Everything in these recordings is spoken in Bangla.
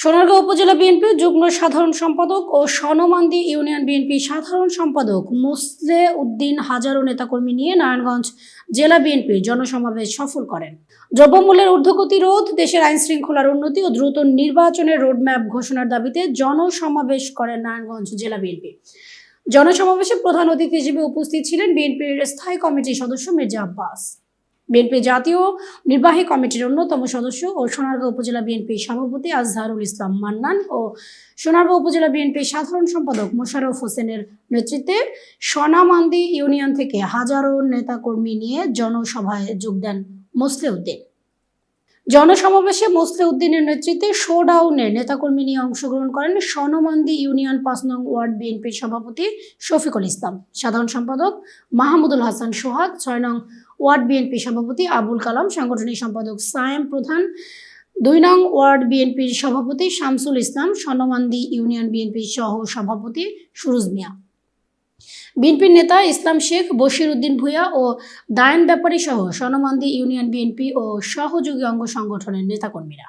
সোনারগাঁও উপজেলা বিএনপি যুগ্ম সাধারণ সম্পাদক ও সনমান্দি ইউনিয়ন বিএনপি সাধারণ সম্পাদক মুসলে উদ্দিন হাজারো নেতাকর্মী নিয়ে নারায়ণগঞ্জ জেলা বিএনপির জনসমাবেশ সফল করেন। দ্রব্যমূল্যের ঊর্ধ্বগতি রোধ, দেশের আইন শৃঙ্খলার উন্নতি ও দ্রুত নির্বাচনের রোডম্যাপ ঘোষণার দাবিতে জনসমাবেশ করেন নারায়ণগঞ্জ জেলা বিএনপি। জনসমাবেশে প্রধান অতিথি হিসেবে উপস্থিত ছিলেন বিএনপির স্থায়ী কমিটির সদস্য মির্জা আব্বাস। বিএনপি জাতীয় নির্বাহী কমিটির অন্যতম সদস্য ও সোনারগাঁও উপজেলা বিএনপি সভাপতি আজহারুল ইসলাম মান্নান ও সোনারগাঁও উপজেলা বিএনপি সাধারণ সম্পাদক মোশাররফ হোসেনের নেতৃত্বে সোনামান্দি ইউনিয়ন থেকে হাজারো নেতাকর্মী নিয়ে জনসভায় যোগ দেন মোসলে উদ্দিন জনসমাবেশে মোসলে উদ্দিনের নেতৃত্বে শোডাউনের নেতাকর্মী নিয়ে অংশগ্রহণ করেন সনমান্দি ইউনিয়ন পাঁচ নং ওয়ার্ড বিএনপির সভাপতি শফিকুল ইসলাম। সাধারণ সম্পাদক মাহমুদুল হাসান সোহাগ, ছয় নং ওয়ার্ড বিএনপি সভাপতি আবুল কালাম, সাংগঠনিক সম্পাদক সায়েম প্রধান। দুই নং ওয়ার্ড বিএনপির সভাপতি শামসুল ইসলাম সনমান্দি ইউনিয়ন বিএনপির সহ সভাপতি সুরুজ মিয়া। বিএনপির নেতা ইসলাম শেখ, বশির উদ্দিন ভূয়া ও দায়ন ব্যাপারী সহ সনমান্দি ইউনিয়ন বিএনপি ও সহযোগী অঙ্গ সংগঠনের নেতাকর্মীরা।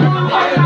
Hallelujah.